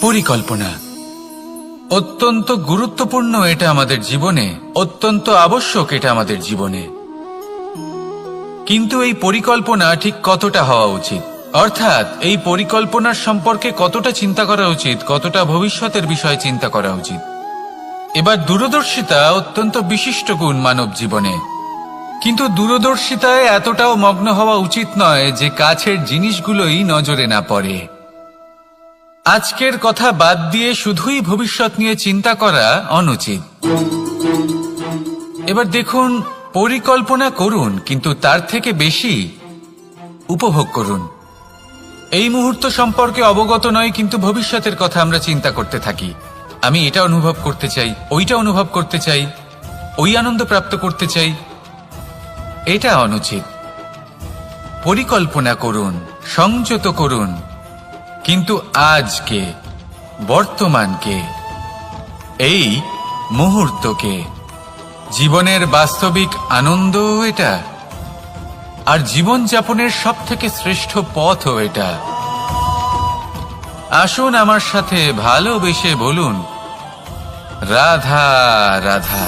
পরিকল্পনা। অত্যন্ত গুরুত্বপূর্ণ এটা আমাদের জীবনে, অত্যন্ত আবশ্যক এটা আমাদের জীবনে। কিন্তু এই পরিকল্পনা ঠিক কতটা হওয়া উচিত? অর্থাৎ, এই পরিকল্পনার সম্পর্কে কতটা চিন্তা করা উচিত, কতটা ভবিষ্যতের বিষয়ে চিন্তা করা উচিত? এবার দূরদর্শিতা অত্যন্ত বিশিষ্ট গুণ মানব জীবনে। কিন্তু দূরদর্শিতায় এতটাও মগ্ন হওয়া উচিত নয় যে কাছের জিনিসগুলোই নজরে না পড়ে। আজকের কথা বাদ দিয়ে শুধুই ভবিষ্যৎ নিয়ে চিন্তা করা অনুচিত। এবার দেখুন, পরিকল্পনা করুন, কিন্তু তার থেকে বেশি উপভোগ করুন। এই মুহূর্ত সম্পর্কে অবগত নয়, কিন্তু ভবিষ্যতের কথা আমরা চিন্তা করতে থাকি। আমি এটা অনুভব করতে চাই, ওইটা অনুভব করতে চাই, ওই আনন্দ প্রাপ্ত করতে চাই, এটা অনুচিত। পরিকল্পনা করুন, সংযত করুন কিন্তু আজকে, বর্তমানকে, এই মুহূর্তকে, জীবনের বাস্তবিক আনন্দ এটা, আর জীবন যাপনের সব থেকে শ্রেষ্ঠ পথও এটা। আসুন আমার সাথে ভালোবেসে বলুন, রাধা রাধা।